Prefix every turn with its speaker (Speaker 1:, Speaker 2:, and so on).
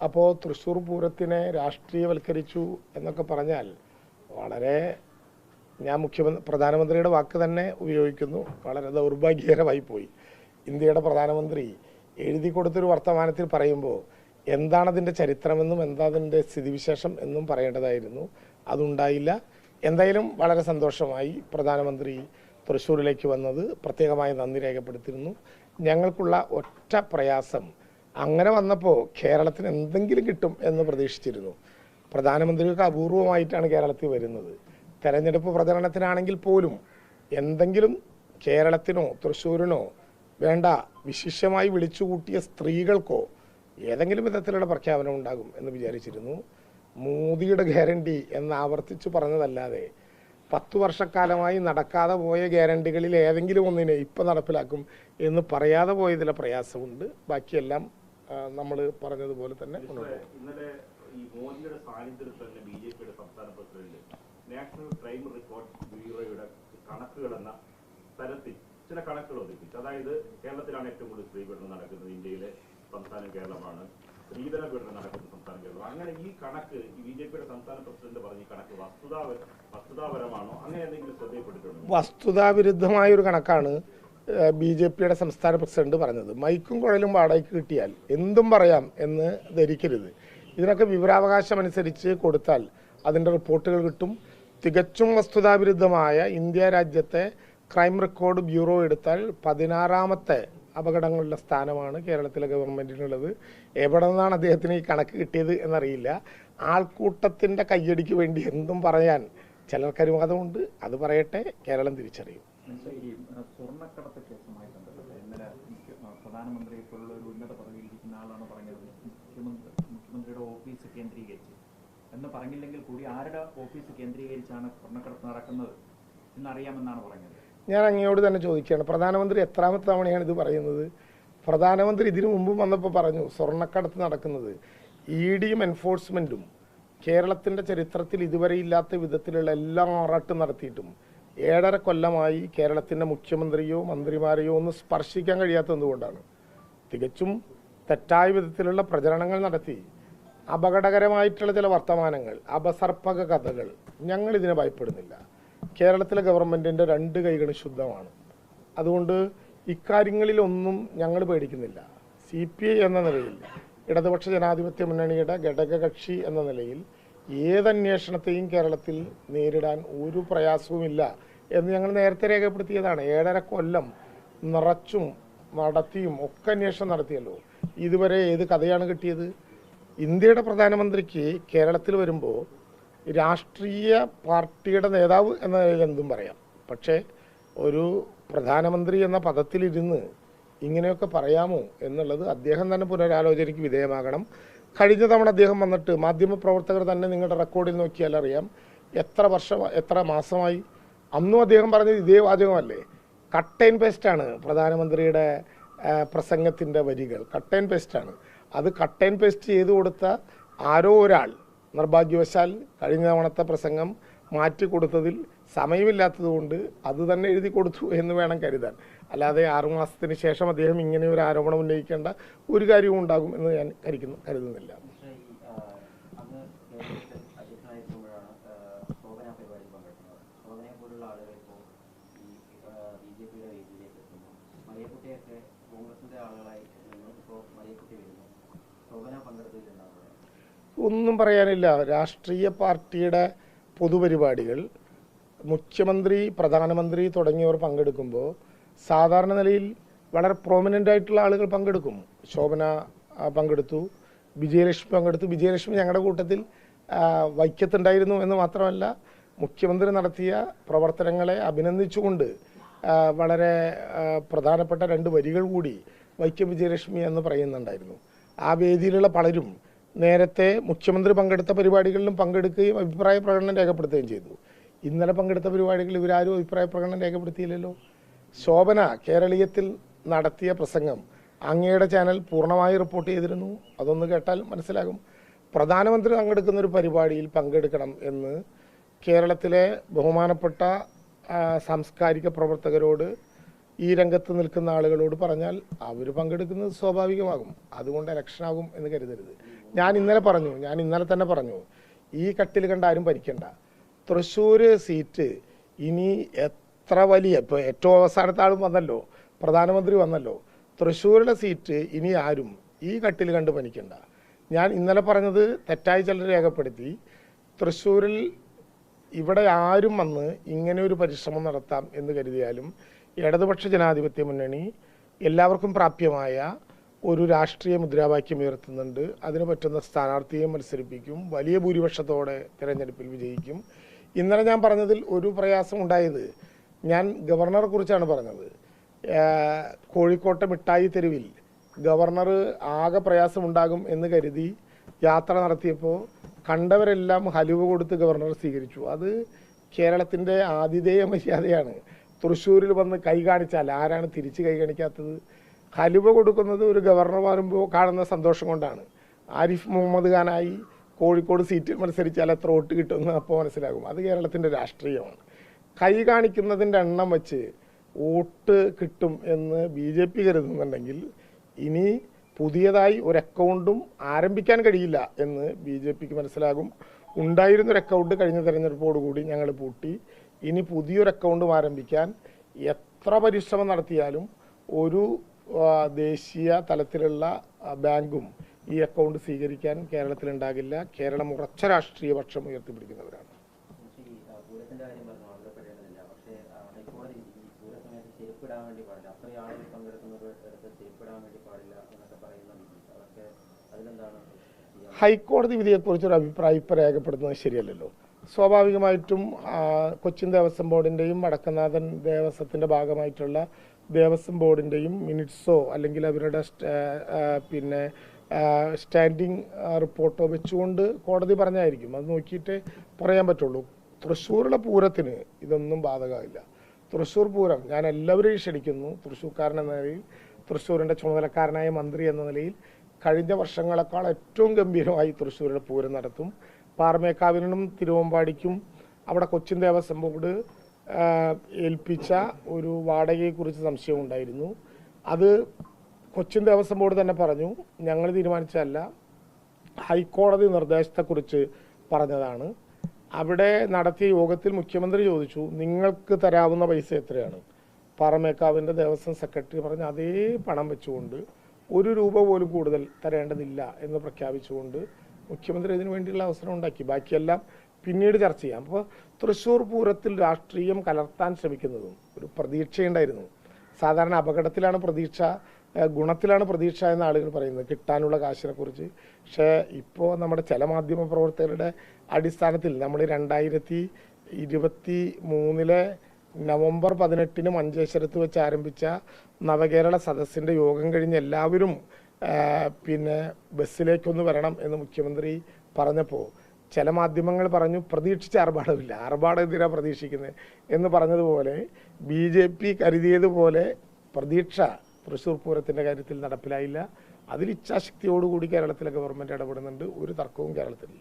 Speaker 1: അപ്പോൾ തൃശ്ശൂർ പൂരത്തിനെ രാഷ്ട്രീയവൽക്കരിച്ചു എന്നൊക്കെ പറഞ്ഞാൽ വളരെ ഞാൻ മുഖ്യമന്ത്രി പ്രധാനമന്ത്രിയുടെ വാക്ക് തന്നെ ഉപയോഗിക്കുന്നു. വളരെ ദൗർഭാഗ്യകരമായി പോയി. ഇന്ത്യയുടെ പ്രധാനമന്ത്രി എഴുതി കൊടുത്തൊരു വർത്തമാനത്തിൽ പറയുമ്പോൾ എന്താണ് അതിന്റെ ചരിത്രമെന്നും എന്താ അതിന്റെ സ്ഥിതിവിശേഷം എന്നും പറയേണ്ടതായിരുന്നു. അതുണ്ടായില്ല. എന്തായാലും വളരെ സന്തോഷമായി പ്രധാനമന്ത്രി തൃശ്ശൂരിലേക്ക് വന്നത് പ്രത്യേകമായി നന്ദി രേഖപ്പെടുത്തിയിരുന്നു. ഞങ്ങൾക്കുള്ള ഒറ്റ പ്രയാസം അങ്ങനെ വന്നപ്പോൾ കേരളത്തിന് എന്തെങ്കിലും കിട്ടും എന്ന് പ്രതീക്ഷിച്ചിരുന്നു. പ്രധാനമന്ത്രിയൊക്കെ അപൂർവമായിട്ടാണ് കേരളത്തിൽ വരുന്നത്. തെരഞ്ഞെടുപ്പ് പ്രചരണത്തിനാണെങ്കിൽ പോലും എന്തെങ്കിലും കേരളത്തിനോ തൃശ്ശൂരിനോ വേണ്ട വിശിഷ്യമായി വിളിച്ചുകൂട്ടിയ സ്ത്രീകൾക്കോ ഏതെങ്കിലും വിധത്തിലുള്ള പ്രഖ്യാപനം ഉണ്ടാകും എന്ന് വിചാരിച്ചിരുന്നു. മോദിയുടെ ഗ്യാരണ്ടി എന്ന് ആവർത്തിച്ചു പറഞ്ഞതല്ലാതെ പത്തു വർഷക്കാലമായി നടക്കാതെ പോയ ഗ്യാരണ്ടികളിൽ ഏതെങ്കിലും ഒന്നിനെ ഇപ്പം നടപ്പിലാക്കും എന്ന് പറയാതെ പോയതിലെ പ്രയാസമുണ്ട്. ബാക്കിയെല്ലാം നമ്മൾ പറഞ്ഞതുപോലെ തന്നെ മുന്നോട്ട്
Speaker 2: ഇന്നലെ ഈ മോദിയുടെ സാന്നിധ്യത്തിൽ തന്നെ ബി ജെ പിയുടെ സംസ്ഥാന പ്രസിഡന്റ് നാഷണൽ ക്രൈം റെക്കോർഡ് ബ്യൂറോയുടെ കണക്കുകൾ എന്ന തരത്തിൽ ചില കണക്കുകൾ ഒതുക്കിച്ചു. അതായത് കേരളത്തിലാണ് ഏറ്റവും കൂടുതൽ സ്ത്രീ പീഡനം നടക്കുന്നത്. ഇന്ത്യയിലെ സംസ്ഥാനം കേരളമാണ്. സ്ത്രീധന പീഡനം നടക്കുന്ന സംസ്ഥാനം കേരളം. അങ്ങനെ ഈ കണക്ക് ഈ ബി ജെ പിയുടെ സംസ്ഥാന പ്രസിഡന്റ് പറഞ്ഞ കണക്ക് വസ്തുതാ വസ്തുതാപരമാണോ? അങ്ങനെ എന്തെങ്കിലും ശ്രദ്ധയിൽപ്പെട്ടിട്ടുണ്ടോ?
Speaker 1: വസ്തുതാവിരുദ്ധമായ ഒരു കണക്കാണ്. ബി ജെ പിയുടെ സംസ്ഥാന പ്രസിഡന്റ് പറഞ്ഞത് മൈക്കും കുഴലും വാടകയ്ക്ക് കിട്ടിയാൽ എന്തും പറയാം എന്ന് ധരിക്കരുത്. ഇതിനൊക്കെ വിവരാവകാശം അനുസരിച്ച് കൊടുത്താൽ അതിന്റെ റിപ്പോർട്ടുകൾ കിട്ടും. തികച്ചും വസ്തുതാവിരുദ്ധമായ ഇന്ത്യ രാജ്യത്തെ ക്രൈം റെക്കോർഡ് ബ്യൂറോ എടുത്താൽ പതിനാറാമത്തെ അപകടങ്ങളുടെ സ്ഥാനമാണ് കേരളത്തിലെ ഗവൺമെന്റിനുള്ളത് എവിടെ നിന്നാണ് അദ്ദേഹത്തിന് ഈ കണക്ക് കിട്ടിയത് എന്നറിയില്ല. ആൾക്കൂട്ടത്തിന്റെ കയ്യടിക്ക് വേണ്ടി എന്തും പറയാൻ ചിലർക്ക് അനുവാദമുണ്ട് അത് പറയട്ടെ കേരളം തിരിച്ചറിയും.
Speaker 3: ഈ സ്വർണക്കടത്ത് കേസുമായി ബന്ധപ്പെട്ട് ഇന്നലെ പ്രധാനമന്ത്രിയെ പോലുള്ള ഒരു ഉന്നത പദവിയിൽ ഇരിക്കുന്ന ആളാണ് പറഞ്ഞത്. മുഖ്യമന്ത്രി മുഖ്യമന്ത്രിയുടെ ഓഫീസ് കേന്ദ്രീകരിച്ച്. എന്ന് പറഞ്ഞില്ലെങ്കിൽ കൂടി ആരുടെ ഓഫീസ് കേന്ദ്രീകരിച്ചാണ് സ്വർണക്കടത്ത് നടക്കുന്നത് എന്നറിയാമെന്നാണ് പറഞ്ഞത്.
Speaker 1: ഞാൻ അങ്ങയോട് തന്നെ ചോദിക്കുകയാണ്. പ്രധാനമന്ത്രി എത്രാമത്തെ തവണയാണ് ഇത് പറയുന്നത്? പ്രധാനമന്ത്രി ഇതിനു മുമ്പും വന്നപ്പോൾ പറഞ്ഞു സ്വർണക്കടത്ത് നടക്കുന്നത് ഇ ഡിയും എൻഫോഴ്സ്മെന്റും കേരളത്തിന്റെ ചരിത്രത്തിൽ ഇതുവരെ ഇല്ലാത്ത വിധത്തിലുള്ള എല്ലാ ആറാട്ടും നടത്തിയിട്ടും ഏഴര കൊല്ലമായി കേരളത്തിന്റെ മുഖ്യമന്ത്രിയോ മന്ത്രിമാരെയോ ഒന്ന് സ്പർശിക്കാൻ കഴിയാത്തതുകൊണ്ടാണ് എന്തുകൊണ്ടാണ്? തികച്ചും തെറ്റായ വിധത്തിലുള്ള പ്രചരണങ്ങൾ നടത്തി. അപകടകരമായിട്ടുള്ള ചില വർത്തമാനങ്ങൾ അപസർപ്പക കഥകൾ ഞങ്ങൾ ഇതിനെ ഭയപ്പെടുന്നില്ല. കേരളത്തിലെ ഗവൺമെന്റിന്റെ രണ്ട് കൈകൾ ശുദ്ധമാണ്. അതുകൊണ്ട് ഇക്കാര്യങ്ങളിലൊന്നും ഞങ്ങൾ പേടിക്കുന്നില്ല. സി പി ഐ എന്ന നിലയിൽ ഇടതുപക്ഷ ജനാധിപത്യ മുന്നണിയുടെ ഘടകകക്ഷി എന്ന നിലയിൽ ഏത് അന്വേഷണത്തെയും കേരളത്തിൽ നേരിടാൻ ഒരു പ്രയാസവുമില്ല എന്ന് ഞങ്ങൾ നേരത്തെ രേഖപ്പെടുത്തിയതാണ്. ഏഴര കൊല്ലം നിറച്ചും നടത്തിയും ഒക്കെ അന്വേഷണം നടത്തിയല്ലോ. ഇതുവരെ ഏത് കഥയാണ് കിട്ടിയത്? ഇന്ത്യയുടെ പ്രധാനമന്ത്രിക്ക് കേരളത്തിൽ വരുമ്പോൾ രാഷ്ട്രീയ പാർട്ടിയുടെ നേതാവ് എന്ന നിലയിൽ എന്തും പറയാം. പക്ഷേ ഒരു പ്രധാനമന്ത്രി എന്ന പദത്തിലിരുന്ന് ഇങ്ങനെയൊക്കെ പറയാമോ എന്നുള്ളത് അദ്ദേഹം തന്നെ പുനരാലോചനയ്ക്ക് വിധേയമാകണം. കഴിഞ്ഞ തവണ അദ്ദേഹം വന്നിട്ട് മാധ്യമപ്രവർത്തകർ തന്നെ നിങ്ങളുടെ റെക്കോർഡിൽ നോക്കിയാൽ അറിയാം. എത്ര വർഷം എത്ര മാസമായി? അന്നും അദ്ദേഹം പറഞ്ഞത് ഇതേ വാചകമല്ലേ? കട്ട് ആൻഡ് പേസ്റ്റാണ് പ്രധാനമന്ത്രിയുടെ പ്രസംഗത്തിന്റെ വരികൾ. കട്ട് ആൻഡ് പേസ്റ്റാണ് അത് കട്ട് ആൻഡ് പേസ്റ്റ് ചെയ്തു കൊടുത്ത ആരോ ഒരാൾ നിർഭാഗ്യവശാൽ കഴിഞ്ഞ തവണത്തെ പ്രസംഗം മാറ്റി കൊടുത്തതിൽ സമയമില്ലാത്തതുകൊണ്ട് അത് തന്നെ എഴുതി കൊടുത്തു എന്ന് വേണം കരുതാൻ. അല്ലാതെ ആറുമാസത്തിന് ശേഷം അദ്ദേഹം ഇങ്ങനെ ഒരു ആരോപണം ഉന്നയിക്കേണ്ട ഒരു കാര്യവും ഉണ്ടാകും എന്ന് ഞാൻ കരുതുന്നു കരുതുന്നില്ല. ഒന്നും പറയാനില്ല. രാഷ്ട്രീയ പാർട്ടിയുടെ പൊതുപരിപാടികൾ മുഖ്യമന്ത്രി പ്രധാനമന്ത്രി തുടങ്ങിയവർ പങ്കെടുക്കുമ്പോൾ സാധാരണ നിലയിൽ വളരെ പ്രോമിനന്റ് ആയിട്ടുള്ള ആളുകൾ പങ്കെടുക്കും. ശോഭന പങ്കെടുത്തു. വിജയലക്ഷ്മി പങ്കെടുത്തു. വിജയലക്ഷ്മി ഞങ്ങളുടെ കൂട്ടത്തിൽ വൈക്കത്തുണ്ടായിരുന്നു എന്ന് മാത്രമല്ല മുഖ്യമന്ത്രി നടത്തിയ പ്രവർത്തനങ്ങളെ അഭിനന്ദിച്ചുകൊണ്ട് വളരെ പ്രധാനപ്പെട്ട രണ്ട് വരികൾ കൂടി വൈക്കം വിജയലക്ഷ്മി എന്ന് പറയുന്നുണ്ടായിരുന്നു. ആ വേദിയിലുള്ള പലരും നേരത്തെ മുഖ്യമന്ത്രി പങ്കെടുത്ത പരിപാടികളിലും പങ്കെടുക്കുകയും അഭിപ്രായ പ്രകടനം രേഖപ്പെടുത്തുകയും ചെയ്തു. ഇന്നലെ പങ്കെടുത്ത പരിപാടികളിൽ ഇവരാരും അഭിപ്രായ പ്രകടനം രേഖപ്പെടുത്തിയില്ലല്ലോ. ശോഭന കേരളീയത്തിൽ നടത്തിയ പ്രസംഗം അങ്ങയുടെ ചാനൽ പൂർണമായി റിപ്പോർട്ട് ചെയ്തിരുന്നു. അതൊന്ന് കേട്ടാൽ മനസ്സിലാകും. പ്രധാനമന്ത്രി പങ്കെടുക്കുന്ന ഒരു പരിപാടിയിൽ പങ്കെടുക്കണം എന്ന് കേരളത്തിലെ ബഹുമാനപ്പെട്ട സാംസ്കാരിക പ്രവർത്തകരോട് ഈ രംഗത്ത് നിൽക്കുന്ന ആളുകളോട് പറഞ്ഞാൽ അവർ പങ്കെടുക്കുന്നത് സ്വാഭാവികമാകും. അതുകൊണ്ട് ഇലക്ഷൻ എന്ന് കരുതരുത്. ഞാൻ ഇന്നലെ പറഞ്ഞു ഞാൻ ഇന്നലെ തന്നെ പറഞ്ഞു ഈ കട്ടിൽ കണ്ട ആരും ഭരിക്കണ്ട. തൃശ്ശൂർ സീറ്റ് ഇനി എത്ര വലിയ ഇപ്പോൾ ഏറ്റവും അവസാനത്തെ ആളും വന്നല്ലോ പ്രധാനമന്ത്രി വന്നല്ലോ. തൃശ്ശൂരിലെ സീറ്റ് ഇനി ആരും ഈ കട്ടിൽ കണ്ട് പനിക്കണ്ട ഞാൻ ഇന്നലെ പറഞ്ഞത് തെറ്റായി ചിലർ രേഖപ്പെടുത്തി. തൃശ്ശൂരിൽ ഇവിടെ ആരും വന്ന് ഇങ്ങനെ ഒരു പരിശ്രമം നടത്താം എന്ന് കരുതിയാലും ഇടതുപക്ഷ ജനാധിപത്യ മുന്നണി എല്ലാവർക്കും പ്രാപ്യമായ ഒരു രാഷ്ട്രീയ മുദ്രാവാക്യം ഉയർത്തുന്നുണ്ട്. അതിന് പറ്റുന്ന സ്ഥാനാർത്ഥിയെ മത്സരിപ്പിക്കും. വലിയ ഭൂരിപക്ഷത്തോടെ തിരഞ്ഞെടുപ്പിൽ വിജയിക്കും. ഇന്നലെ ഞാൻ പറഞ്ഞതിൽ ഒരു പ്രയാസം ഉണ്ടായത് ഞാൻ ഗവർണറെ കുറിച്ചാണ് പറഞ്ഞത്. കോഴിക്കോട്ടെ മിഠായി തെരുവിൽ ഗവർണർ ആകെ പ്രയാസമുണ്ടാകും എന്ന് കരുതി യാത്ര നടത്തിയപ്പോൾ കണ്ടവരെല്ലാം ഹലുവ കൊടുത്ത് ഗവർണർ സ്വീകരിച്ചു. അത് കേരളത്തിന്റെ ആതിഥേയ മര്യാദയാണ്. തൃശ്ശൂരിൽ വന്ന് കൈ കാണിച്ചാൽ ആരാണ് തിരിച്ച് കൈ കാണിക്കാത്തത്? ഹലുവ കൊടുക്കുന്നത് ഒരു ഗവർണർ വരുമ്പോൾ കാണുന്ന സന്തോഷം കൊണ്ടാണ്. ആരിഫ് മുഹമ്മദ് ഖാനായി കോഴിക്കോട് സീറ്റിൽ മത്സരിച്ചാൽ എത്ര വോട്ട് കിട്ടുമെന്ന് അപ്പോൾ മനസ്സിലാകും. അത് കേരളത്തിന്റെ രാഷ്ട്രീയമാണ്. കൈ കാണിക്കുന്നതിന്റെ എണ്ണം വെച്ച് വോട്ട് കിട്ടും എന്ന് ബി ജെ പി കരുതുന്നുണ്ടെങ്കിൽ ഇനി പുതിയതായി ഒരു അക്കൗണ്ടും ആരംഭിക്കാൻ കഴിയില്ല എന്ന് ബി ജെ പിക്ക് മനസ്സിലാകും. ഉണ്ടായിരുന്നൊരു അക്കൗണ്ട് കഴിഞ്ഞ തെരഞ്ഞെടുപ്പോടുകൂടി ഞങ്ങൾ പൂട്ടി. ഇനി പുതിയൊരു അക്കൗണ്ടും ആരംഭിക്കാൻ എത്ര പരിശ്രമം നടത്തിയാലും ഒരു ദേശീയ തലത്തിലുള്ള ബാങ്കും ഈ അക്കൗണ്ട് സ്വീകരിക്കാൻ കേരളത്തിലുണ്ടാകില്ല. കേരളം ഉറച്ച രാഷ്ട്രീയ പക്ഷം ഉയർത്തിപ്പിടിക്കുന്നവരാണ്
Speaker 4: പക്ഷേ ഈ ആ, പൂരത്തിന്റെ കാര്യം പറഞ്ഞു ആഗ്രഹപ്പെടേണ്ടതില്ല പക്ഷേ ആ, ഹൈക്കോടതി ഈ പൂര സമയത്ത് ചെരുപ്പിടാൻ വേണ്ടി പാടില്ല അത്രയും ആളുകൾ ഒരു ഇടത്ത് വേണ്ടി പാടില്ല
Speaker 1: ഹൈക്കോടതി വിധിയെക്കുറിച്ചൊരു അഭിപ്രായം ഇപ്പം രേഖപ്പെടുത്തുന്നത് ശരിയല്ലല്ലോ. സ്വാഭാവികമായിട്ടും കൊച്ചിൻ ദേവസ്വം ബോർഡിന്റെയും വടക്കനാഥൻ ദേവസ്വത്തിന്റെ ഭാഗമായിട്ടുള്ള ദേവസ്വം ബോർഡിന്റെയും മിനിറ്റ്സോ അല്ലെങ്കിൽ അവരുടെ പിന്നെ സ്റ്റാൻഡിങ് റിപ്പോർട്ടോ വെച്ചുകൊണ്ട് കോടതി പറഞ്ഞായിരിക്കും. അത് നോക്കിയിട്ട് പറയാൻ പറ്റുള്ളൂ. തൃശ്ശൂരിലെ പൂരത്തിന് ഇതൊന്നും ബാധകമില്ല. തൃശ്ശൂർ പൂരം ഞാൻ എല്ലാവരെയും ക്ഷണിക്കുന്നു. തൃശ്ശൂർക്കാരൻ എന്ന നിലയിൽ തൃശ്ശൂരിന്റെ ചുമതലക്കാരനായ മന്ത്രി എന്ന നിലയിൽ കഴിഞ്ഞ വർഷങ്ങളെക്കാൾ ഏറ്റവും ഗംഭീരമായി തൃശ്ശൂരിലെ പൂരം നടത്തും. പാറമേക്കാവിനും തിരുവമ്പാടിക്കും അവിടെ കൊച്ചിൻ ദേവസ്വം ബോർഡ് ഏൽപ്പിച്ച ഒരു വാടകയെക്കുറിച്ച് സംശയം ഉണ്ടായിരുന്നു. അത് കൊച്ചിൻ ദേവസ്വം ബോർഡ് തന്നെ പറഞ്ഞു. ഞങ്ങൾ തീരുമാനിച്ചതല്ല. ഹൈക്കോടതി നിർദ്ദേശത്തെക്കുറിച്ച് പറഞ്ഞതാണ്. അവിടെ നടത്തിയ യോഗത്തിൽ മുഖ്യമന്ത്രി ചോദിച്ചു നിങ്ങൾക്ക് തരാവുന്ന പൈസ എത്രയാണ്? പാറമേക്കാവിന്റെ ദേവസ്വം സെക്രട്ടറി പറഞ്ഞ അതേ പണം വെച്ചുകൊണ്ട് ഒരു രൂപ പോലും കൂടുതൽ തരേണ്ടതില്ല എന്ന് പ്രഖ്യാപിച്ചുകൊണ്ട് മുഖ്യമന്ത്രി ഇതിനു വേണ്ടിയുള്ള അവസരം ഉണ്ടാക്കി. ബാക്കിയെല്ലാം പിന്നീട് ചർച്ച ചെയ്യാം. അപ്പോൾ തൃശ്ശൂർ പൂരത്തിൽ രാഷ്ട്രീയം കലർത്താൻ ശ്രമിക്കുന്നതും ഒരു പ്രതീക്ഷയുണ്ടായിരുന്നു. സാധാരണ അപകടത്തിലാണ് പ്രതീക്ഷ ഗുണത്തിലാണ് പ്രതീക്ഷ എന്ന ആളുകൾ പറയുന്നത്. കിട്ടാനുള്ള കാശിനെ കുറിച്ച് പക്ഷേ ഇപ്പോൾ നമ്മുടെ ചില മാധ്യമ പ്രവർത്തകരുടെ അടിസ്ഥാനത്തിൽ നമ്മൾ രണ്ടായിരത്തി ഇരുപത്തി മൂന്നിലെ നവംബർ പതിനെട്ടിന് മഞ്ചേശ്വരത്ത് വെച്ച് ആരംഭിച്ച നവകേരള സദസ്സിന്റെ യോഗം കഴിഞ്ഞ് എല്ലാവരും പിന്നെ ബസ്സിലേക്കൊന്ന് വരണം എന്ന് മുഖ്യമന്ത്രി പറഞ്ഞപ്പോൾ ചില മാധ്യമങ്ങൾ പറഞ്ഞു പ്രതീക്ഷിച്ച ആർഭാടമില്ല ആർഭാടം എന്തിനാണ് പ്രതീക്ഷിക്കുന്നത് എന്ന് പറഞ്ഞതുപോലെ ബി ജെ പി കരുതിയതുപോലെ പ്രതീക്ഷ തൃശ്ശൂർ പൂരത്തിന്റെ കാര്യത്തിൽ നടപ്പിലായില്ല. അതിൽ ഇച്ഛാശക്തിയോടുകൂടി കേരളത്തിലെ ഗവൺമെന്റ് ഇടപെടുന്നുണ്ട്. ഒരു തർക്കവും കേരളത്തിലില്ല